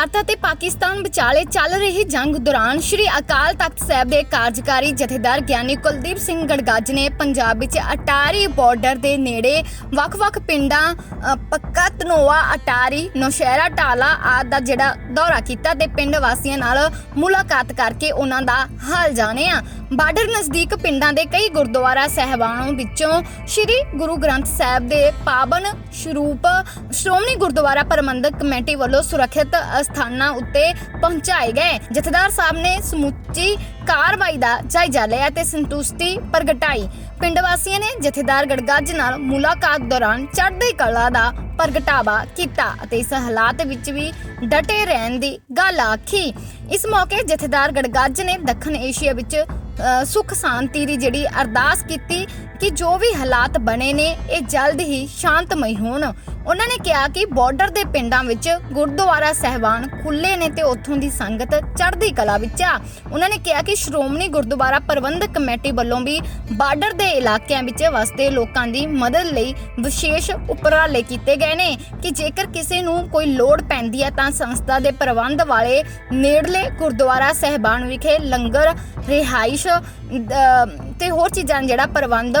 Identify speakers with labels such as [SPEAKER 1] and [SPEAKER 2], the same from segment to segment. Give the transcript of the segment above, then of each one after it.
[SPEAKER 1] ਭਾਰਤ ਅਤੇ ਪਾਕਿਸਤਾਨ ਵਿਚਾਲੇ ਚੱਲ ਰਹੀ ਜੰਗ ਦੌਰਾਨ ਸ਼੍ਰੀ ਅਕਾਲ ਤਖਤ ਸਾਹਿਬ ਦੇ ਕਾਰਜਕਾਰੀ ਜਥੇਦਾਰ ਗਿਆਨੀ ਕੁਲਦੀਪ ਸਿੰਘ ਗੜਗੱਜ ਨੇ ਪੰਜਾਬ ਵਿੱਚ ਅਟਾਰੀ ਬਾਰਡਰ ਦੇ ਨੇੜੇ ਵੱਖ-ਵੱਖ ਪਿੰਡਾਂ ਪੱਕਾ ਧਨੋਆ ਅਟਾਰੀ, ਨੌਸ਼ਹਿਰਾ ਟਾਲਾ ਆਦਿ ਦਾ ਜਿਹੜਾ ਦੌਰਾ ਕੀਤਾ ਤੇ ਪਿੰਡ ਵਾਸੀਆਂ ਨਾਲ ਮੁਲਾਕਾਤ ਕਰਕੇ ਉਹਨਾਂ ਦਾ ਹਾਲ ਜਾਣਿਆ। ਬਾਰਡਰ ਨਜ਼ਦੀਕ ਪਿੰਡਾਂ ਦੇ ਕਈ ਗੁਰਦੁਆਰਾ ਸਹਿਬਾਨਾਂ ਵਿੱਚੋਂ ਸ਼੍ਰੀ ਗੁਰੂ ਗ੍ਰੰਥ ਸਾਹਿਬ ਦੇ ਪਾਵਨ ਸਰੂਪ ਸ਼੍ਰੋਮਣੀ ਗੁਰਦੁਆਰਾ ਪ੍ਰਬੰਧਕ ਕਮੇਟੀ ਵੱਲੋਂ ਸੁਰੱਖਿਅਤ ਅਸਥਾਨਾਂ ਉੱਤੇ ਪਹੁੰਚਾਏ ਗਏ। ਜਥੇਦਾਰ ਸਾਹਿਬ ਨੇ ਸਮੁੱਚੀ ਕਾਰਵਾਈ ਦਾ ਜਾਇਜ਼ਾ ਲਿਆ ਤੇ ਸੰਤੁਸ਼ਟੀ ਪ੍ਰਗਟਾਈ। ਪਿੰਡ ਵਾਸੀਆਂ ਨੇ ਜਥੇਦਾਰ ਗੜਗੱਜ ਨਾਲ ਮੁਲਾਕਾਤ ਦੌਰਾਨ ਚੜ੍ਹਦੀ ਕਲਾ ਦਾ ਪ੍ਰਗਟਾਵਾ ਕੀਤਾ ਅਤੇ ਇਸ ਹਾਲਾਤ ਵਿੱਚ ਵੀ ਡਟੇ ਰਹਿਣ ਦੀ ਗੱਲ ਆਖੀ। ਇਸ ਮੌਕੇ ਜਥੇਦਾਰ ਗੜਗੱਜ ਨੇ ਦੱਖਣ ਏਸ਼ੀਆ ਵਿੱਚ ਸੁਖ ਸ਼ਾਂਤੀ ਦੀ ਜਿਹੜੀ ਅਰਦਾਸ ਕੀਤੀ ਕਿ ਜੋ ਵੀ ਹਾਲਾਤ ਬਣੇ ਨੇ, ਇਹ ਜਲਦ ਹੀ ਸ਼ਾਂਤਮਈ ਹੋਣ। ਉਹਨਾਂ ਨੇ ਕਿਹਾ ਕਿ ਬਾਰਡਰ ਦੇ ਪਿੰਡਾਂ ਵਿੱਚ ਗੁਰਦੁਆਰਾ ਸਹਿਬਾਨ ਖੁੱਲੇ ਨੇ ਤੇ ਉੱਥੋਂ ਦੀ ਸੰਗਤ ਚੜ੍ਹਦੀ ਕਲਾ ਵਿੱਚ ਆ। ਉਹਨਾਂ ਨੇ ਕਿਹਾ ਕਿ ਸ਼੍ਰੋਮਣੀ ਗੁਰਦੁਆਰਾ ਪ੍ਰਬੰਧਕ ਕਮੇਟੀ ਵੱਲੋਂ ਵੀ ਬਾਰਡਰ ਦੇ ਇਲਾਕਿਆਂ ਵਿੱਚ ਵਸਦੇ ਲੋਕਾਂ ਦੀ ਮਦਦ ਲਈ ਵਿਸ਼ੇਸ਼ ਉਪਰਾਲੇ ਕੀਤੇ ਗਏ ਨੇ ਕਿ ਜੇਕਰ ਕਿਸੇ ਨੂੰ ਕੋਈ ਲੋੜ ਪੈਂਦੀ ਹੈ ਤਾਂ ਸੰਸਥਾ ਦੇ ਪ੍ਰਬੰਧ ਵਾਲੇ ਨੇੜਲੇ ਗੁਰਦੁਆਰਾ ਸਹਿਬਾਨ ਵਿਖੇ ਲੰਗਰ, ਰਿਹਾਇਸ਼ ਤੇ ਹੋਰ ਚੀਜ਼ਾਂ ਦਾ ਜਿਹੜਾ ਪ੍ਰਬੰਧ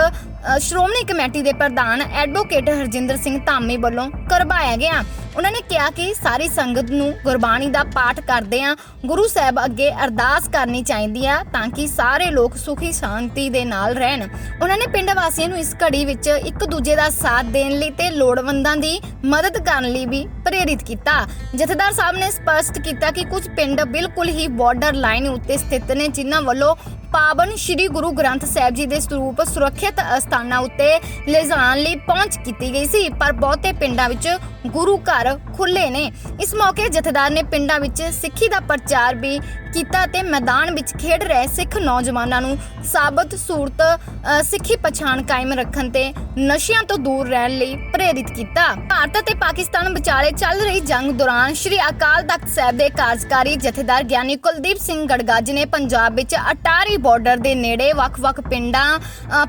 [SPEAKER 1] ਸ਼੍ਰੋਮਣੀ ਕਮੇਟੀ ਦੇ ਪ੍ਰਧਾਨ ਐਡਵੋਕੇਟ ਹਰਜਿੰਦਰ ਸਿੰਘ ਧਾਮੀ ਵੱਲੋਂ ਕਰਵਾਇਆ ਗਿਆ। ਉਹਨਾਂ ਨੇ ਕਿਹਾ ਕਿ ਸਾਰੀ ਸੰਗਤ ਨੂੰ ਗੁਰਬਾਣੀ ਦਾ ਪਾਠ ਕਰਦੇ ਆ ਗੁਰੂ ਸਾਹਿਬ ਅੱਗੇ ਅਰਦਾਸ ਕਰਨੀ ਚਾਹੀਦੀ ਆ ਤਾਂ ਕਿ ਸਾਰੇ ਲੋਕ ਸੁਖੀ ਸ਼ਾਂਤੀ ਦੇ ਨਾਲ ਰਹਿਣ। ਉਹਨਾਂ ਨੇ ਪਿੰਡ ਵਾਸੀਆਂ ਨੂੰ ਇਸ ਘੜੀ ਵਿੱਚ ਇੱਕ ਦੂਜੇ ਦਾ ਸਾਥ ਦੇਣ ਲਈ ਤੇ ਲੋੜਵੰਦਾਂ ਦੀ ਮਦਦ ਕਰਨ ਲਈ ਵੀ ਪ੍ਰੇਰਿਤ ਕੀਤਾ। ਜਥੇਦਾਰ ਸਾਹਿਬ ਨੇ ਸਪਸ਼ਟ ਕੀਤਾ ਕਿ ਕੁਝ ਪਿੰਡ ਬਿਲਕੁਲ ਹੀ ਬਾਰਡਰ ਲਾਈਨ ਉੱਤੇ ਸਥਿਤ ਨੇ, ਜਿਨ੍ਹਾਂ ਵੱਲੋਂ ਪਾਵਨ ਸ੍ਰੀ ਗੁਰੂ ਗ੍ਰੰਥ ਸਾਹਿਬ ਜੀ ਦੇ ਸਰੂਪ ਸੁਰੱਖਿਅਤ ਅਸਥਾਨਾਂ ਉੱਤੇ ਲਿਜਾਣ ਲਈ ਪਹੁੰਚ ਕੀਤੀ ਗਈ ਸੀ। ਪਰ ਬਹੁਤੇ ਪਿੰਡਾਂ ਵਿੱਚ ਗੁਰੂ ਘਰ ਖੁੱਲੇ ਨੇ। ਇਸ ਮੌਕੇ ਜਥੇਦਾਰ ਨੇ ਪਿੰਡਾਂ ਵਿੱਚ ਸਿੱਖੀ ਦਾ ਪ੍ਰਚਾਰ ਵੀ ਕੀਤਾ ਤੇ ਮੈਦਾਨ ਵਿੱਚ ਖੇਡ ਰਹੇ ਸਿੱਖ ਨੌਜਵਾਨਾਂ ਨੂੰ ਸਾਬਤ, ਸੂਰਤ ਸਿੱਖੀ ਪਛਾਣ ਕਾਇਮ ਰੱਖਣ ਤੇ ਨਸ਼ਿਆਂ ਤੋਂ ਦੂਰ ਰਹਿਣ ਲਈ ਪ੍ਰੇਰਿਤ ਕੀਤਾ। ਭਾਰਤ ਅਤੇ ਪਾਕਿਸਤਾਨ ਵਿਚਾਲੇ ਚੱਲ ਰਹੀ ਜੰਗ ਦੌਰਾਨ ਸ਼੍ਰੀ ਅਕਾਲ ਤਖਤ ਸਾਹਿਬ ਦੇ ਕਾਰਜਕਾਰੀ ਜਥੇਦਾਰ ਗਿਆਨੀ ਕੁਲਦੀਪ ਸਿੰਘ ਗੜਗੱਜ ਨੇ ਪੰਜਾਬ ਵਿੱਚ ਅਟਾਰੀ ਬਾਰਡਰ ਦੇ ਨੇੜੇ ਵੱਖ-ਵੱਖ ਪਿੰਡਾਂ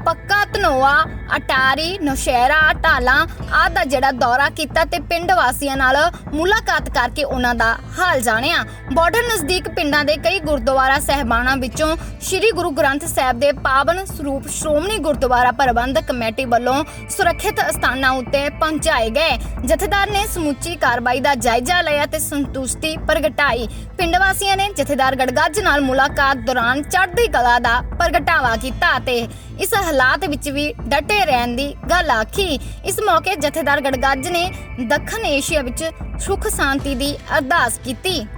[SPEAKER 1] ਪੱਕਾ ਧਨੋਆ, ਅਟਾਰੀ, ਨੌਸ਼ਹਿਰਾ, ਢਾਲਾ ਆਦਿ ਦਾ ਜਿਹੜਾ ਦੌਰਾ ਕੀਤਾ ਤੇ ਪਿੰਡ ਵਾਸੀਆਂ ਨਾਲ ਮੁਲਾਕਾਤ ਕਰਕੇ ਉਹਨਾਂ ਦਾ ਹਾਲ ਜਾਣਿਆ। ਬਾਰਡਰ ਨਜ਼ਦੀਕ ਪਿੰਡਾਂ ਦੇ ਕਈ ਗੁਰਦੁਆਰਾ ਸਹਿਬਾਨਾਂ ਵਿੱਚੋਂ ਸ੍ਰੀ ਗੁਰੂ ਗ੍ਰੰਥ ਸਾਹਿਬ ਦੇ ਪਾਵਨ ਸਰੂਪ ਸ਼੍ਰੋਮਣੀ ਗੁਰਦੁਆਰਾ ਪ੍ਰਬੰਧਕ ਕਮੇਟੀ ਵੱਲੋਂ ਸੁਰੱਖਿਅਤ ਸਥਾਨਾਂ ਉੱਤੇ ਪਹੁੰਚਾਏ ਗਏ। ਜਥੇਦਾਰ ਨੇ ਸਮੁੱਚੀ ਕਾਰਵਾਈ ਦਾ ਜਾਇਜ਼ਾ ਲਿਆ ਤੇ ਸੰਤੁਸ਼ਟੀ ਪ੍ਰਗਟਾਈ। ਪਿੰਡ ਵਾਸੀਆਂ ਨੇ ਜਥੇਦਾਰ ਗੜਗੱਜ ਨਾਲ ਮੁਲਾਕਾਤ ਦੌਰਾਨ ਚੜ੍ਹਦੀ ਕਲਾ ਦਾ ਪ੍ਰਗਟਾਵਾ ਕੀਤਾ ਤੇ ਇਸ ਹਾਲਾਤ ਵਿੱਚ ਵੀ ਡਟੇ ਰਹਿਣ ਦੀ ਗੱਲ ਆਖੀ। ਇਸ ਮੌਕੇ ਜਥੇਦਾਰ ਗੜਗੱਜ ਨੇ ਦੱਖਣ ਏਸ਼ੀਆ ਵਿੱਚ ਸੁਖ ਸ਼ਾਂਤੀ ਦੀ ਅਰਦਾਸ ਕੀਤੀ।